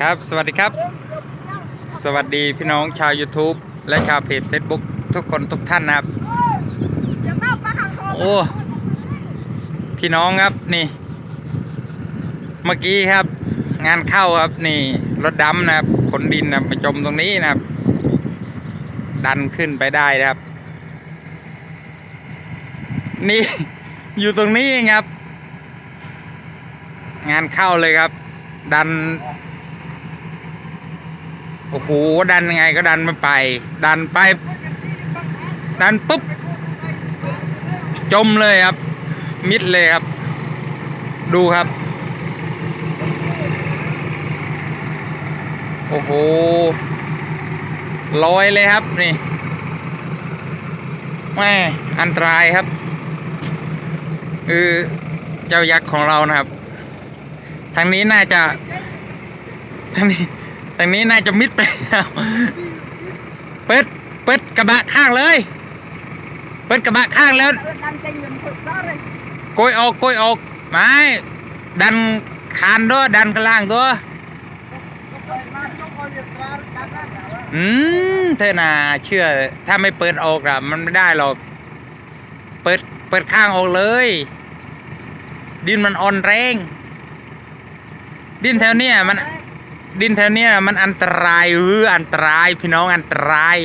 ครับ สวัสดีครับ สวัสดีพี่น้องชาว YouTube และชาวเพจ Facebook ทุกคนทุกท่านนะครับ โอ้ พี่น้องครับนี่ เมื่อกี้ครับ งานเข้าครับนี่รถดำนะครับขนดินนะครับมาจมตรงนี้นะครับ ดันขึ้นไปได้นะครับ นี่อยู่ตรงนี้เองครับ งานเข้าเลยครับ ดัน โอ้โหดันยังไงก็ดันไม่ไป ดันไป ดันปุ๊บ จมเลยครับ มิดเลยครับ ดูครับ โอ้โหลอยเลยครับนี่แม่อันตรายครับคือเจ้ายักษ์ของเรานะครับ ทางนี้น่าจะทางนี้ ทางนี้น่าจะมิดไปแล้วเปิด เปิดกระบะข้างเลย เปิดกระบะข้างแล้ว โกยออกโกยออกไม่ดันคานด้วยดันข้างล่างตัวอืมเธอน่าเชื่อ ถ้าไม่เปิดออกอะมันไม่ได้หรอก เปิด เปิดข้างออกเลย ดินมันอ่อนแรง ดินแถวเนี้ยมัน ดินแถวเนี้ยมันอันตรายเอออันตรายพี่น้องอันตราย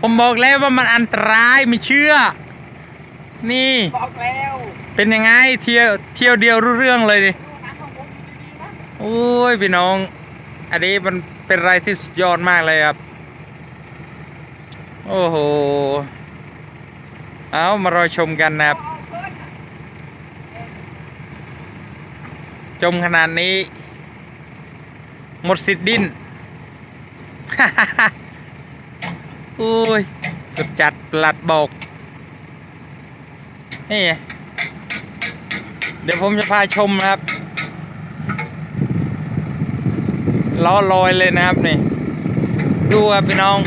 ผมบอกแล้วว่ามันอันตรายไม่เชื่อ นี่ บอกแล้วเป็นยังไงเที่ยวเที่ยวเดียวรู้เรื่องเลยดิโอ้ยพี่น้อง อันนี้มันเป็นอะไรที่สุดยอดมากเลยครับ โอ้โห เอามารอชมกันนะครับ จมขนาดนี้ หมดสิทธิ์ดิ้นโอ้ย สุดจัดปลัดบอก นี่ เดี๋ยวผมจะพาชมนะครับ ล้อลอยเลยนะครับนี่ ดูครับพี่น้อง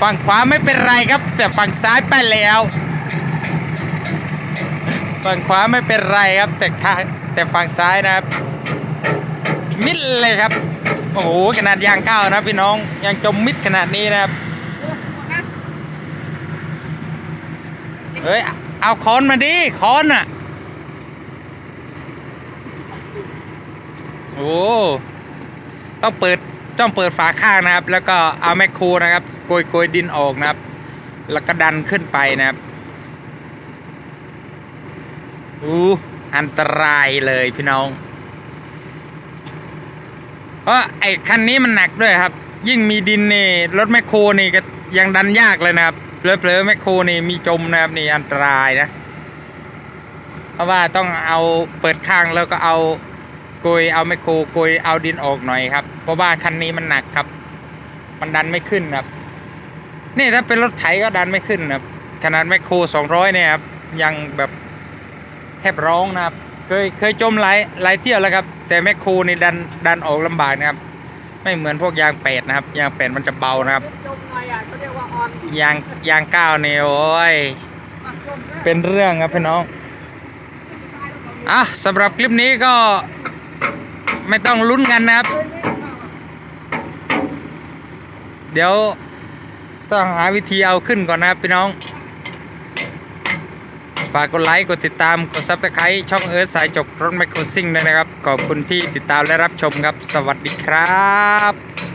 ฝั่งขวาไม่เป็นไรครับ แต่ฝั่งซ้ายไปแล้ว ฝั่งขวาไม่เป็นไรครับ แต่ขาแต่ฝั่งซ้ายนะครับ มิดเลยครับ โอ้โหขนาดยางเก้านะพี่น้องยังจมมิดขนาดนี้นะครับเฮ้ยเอาค้อนมาดิค้อนอะโอ้ต้องเปิดต้องเปิดฝาข้างนะครับ แล้วก็เอาแมคโครนะครับโกยโกยดินออกนะครับ แล้วก็ดันขึ้นไปนะครับ อู้อันตรายเลยพี่น้องเพราะไอ้คันนี้มันหนักด้วยครับ ยิ่งมีดินนี่รถแมคโครนี่ก็ยังดันยากเลยนะครับเผลอๆแมคโครนี่มีจมนะครับนี่อันตรายนะ เพราะว่าต้องเอาเปิดข้างแล้วก็เอาโกยเอาแมคโครโกยเอาดินออกหน่อยครับ เพราะว่าคันนี้มันหนักครับ มันดันไม่ขึ้นครับ นี่ถ้าเป็นรถไถก็ดันไม่ขึ้นครับขนาดแมคโครสองร้อยเนี่ยครับยังแบบ แทบร้องนะครับ เคยเคยจมหลายหลายเที่ยวแล้วครับ แต่แมคโครนี่ดันดันออกลำบากนะครับ ไม่เหมือนพวกยางแปดนะครับ ยางแปดมันจะเบานะครับ จมหน่อยอะเขาเรียกว่าออนยางยางก้าเนี่ยโอ้ยเป็นเรื่องครับพี่น้อง อะสำหรับคลิปนี้ก็ไม่ต้องลุ้นกันนะครับ เดี๋ยวต้องหาวิธีเอาขึ้นก่อนนะครับพี่น้อง ฝากกดไลค์ กดติดตาม กดซับสไครต์ช่องเอิร์ธสายจกรถไมโครซิ่งด้วยนะครับ ขอบคุณที่ติดตามและรับชมครับ สวัสดีครับ